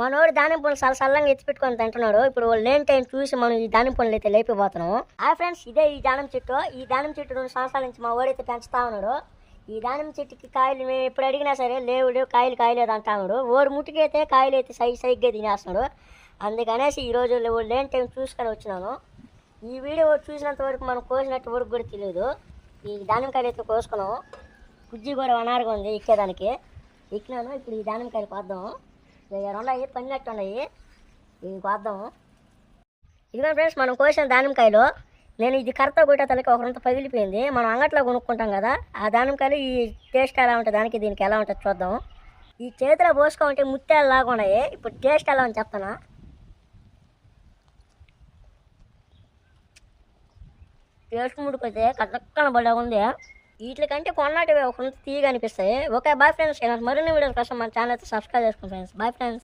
మనోడు దానిమ్మ పనులు చాలా సల్లంగా ఎత్తి పెట్టుకొని తింటున్నాడు. ఇప్పుడు వాళ్ళు లేని టైం చూసి మనం ఈ దానిమ్మ పనులు అయితే లేపిపోతున్నాము. ఆ ఫ్రెండ్స్ ఇదే ఈ దానిమ్మ చెట్టు. ఈ దానిమ్మ చెట్టు రెండు సంవత్సరాల నుంచి మా వాడైతే పెంచుతా ఉన్నాడు. ఈ దానిమ్మ చెట్టుకి కాయలు మేము ఎప్పుడు అడిగినా సరే లేవు లేవు కాయలు కాయలేదు అంటున్నాడు ఓడి ముట్టుకైతే కాయలు అయితే సై సైగ్గా తినేస్తున్నాడు. అందుకనేసి ఈ రోజు లేని టైం చూసుకొని వచ్చినాను. ఈ వీడియో చూసినంత వరకు మనం కోసినట్టు వరకు కూడా తెలియదు. ఈ దానిమ్మకాయలు అయితే కోసుకున్నాం కుజ్జి కూడా వనారుగా ఉంది ఎక్కేదానికి. ఎక్కినాను ఇప్పుడు ఈ దానిమ్మకాయలు కాయలు ఇక ఉన్నాయి పండినట్టున్నాయి ఇవి కోద్దాం. ఇదిగో ఫ్రెండ్స్ మనం కోసిన దానిమ్మకాయలు. నేను ఇది కర్త కొట్టే తలకి ఒకరంత పగిలిపోయింది. మనం అంగట్లో కొనుక్కుంటాం కదా ఆ దానిమ్మకాయలు ఈ టేస్ట్ ఎలా ఉంటుంది దానికి దీనికి ఎలా ఉంటుంది చూద్దాం. ఈ చేతిలో పోసుకోమంటే ముత్యాలు లాగా ఉన్నాయి. ఇప్పుడు టేస్ట్ ఎలా ఉంది చెప్తానా? టేస్ట్ ముడిపోతే కట్టక్కన బలే ఉంది. వీటికంటే కొన్నాటివి ఒక తీయగా అనిపిస్తాయి. ఓకే బాయ్ ఫ్రెండ్స్ మరిన్ని వీడియోస్ కోసం మన ఛానల్ అయితే సబ్స్క్రైబ్ చేసుకోండి ఫ్రెండ్స్ బాయ్ ఫ్రెండ్స్